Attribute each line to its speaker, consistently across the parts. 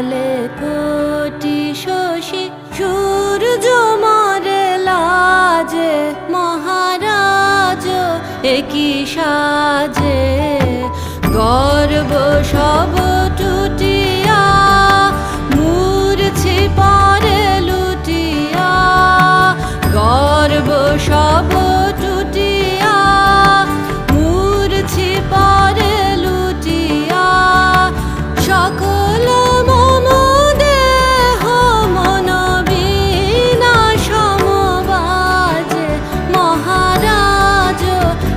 Speaker 1: তলে কোটি শশী সূর্য মরে লাজে মহারাজ একই সাজে গর্ব সব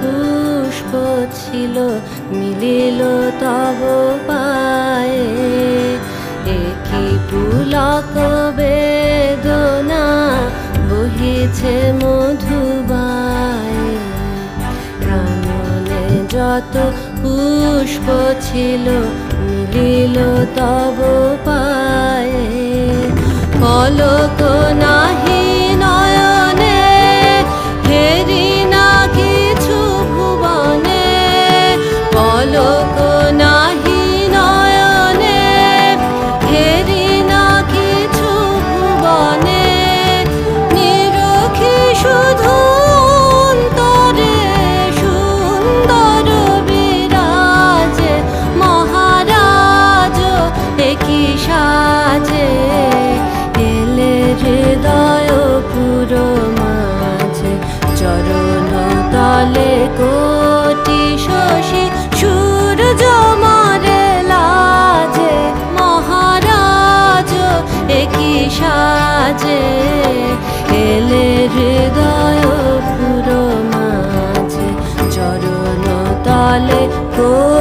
Speaker 1: পুষ্প ছিল, মিলিল তব পায়ে। একই পুলক বেদনা বহিছে মধুবায়ে। কাননে যত পুষ্প ছিল, মিলিল তব পায়ে। কলক মাঝে